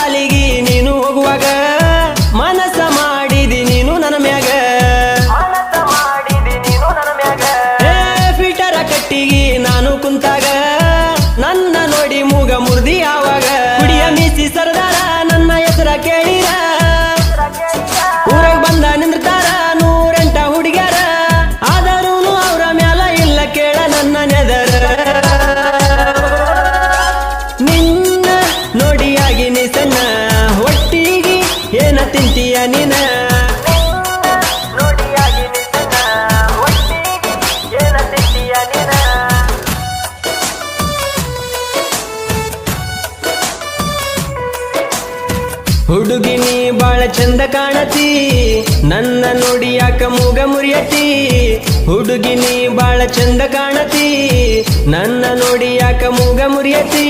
ಸಾಲಿಗಿ ನೀನು ಹೋಗುವಾಗ ಮನಸ ಮಾಡಿದಿ ನೀನು ನನ್ನ ಮ್ಯಾಗ. ಮನಸ್ಸ ಮಾಡಿದಿ ನೀನು ನನ್ನ ಮ್ಯಾಗ. ಏ ಫಿಲ್ಟರ ಕಟ್ಟಿಗಿ ನಾನು ಕುಂತಾಗ. ನನ್ನ ನೋಡಿ ಮೂಗ ಮುರ್ದಿ ಆವಾಗ. ಕುಡಿಯ ಮೀಸಿ ಸರ್ದಾರ ನನ್ನ ಹೆಸರ ಕೇಳಿರ. ಊರಾಗ ಬಂದ ನಿಂದ್ರತಾರ ನೂರೆಂಟ ಹುಡುಗ್ಯಾರ. ಆದರೂ ಅವರ ಮ್ಯಾಲ ಇಲ್ಲ ಕೇಳ ನನ್ನ ನೆದರ. ಏನ ತಿಂತೀಯ ನೀನ? ಹುಡುಗಿ ನೀ ಬಾಳ ಚಂದ ಕಾಣತಿ, ನನ್ನ ನೋಡಿ ಯಾಕ ಮೂಗ ಮುರಿಯತಿ? ಹುಡುಗಿ ನೀ ಬಾಳ ಚಂದ ಕಾಣತಿ, ನನ್ನ ನೋಡಿ ಯಾಕ ಮೂಗ ಮುರಿಯತಿ?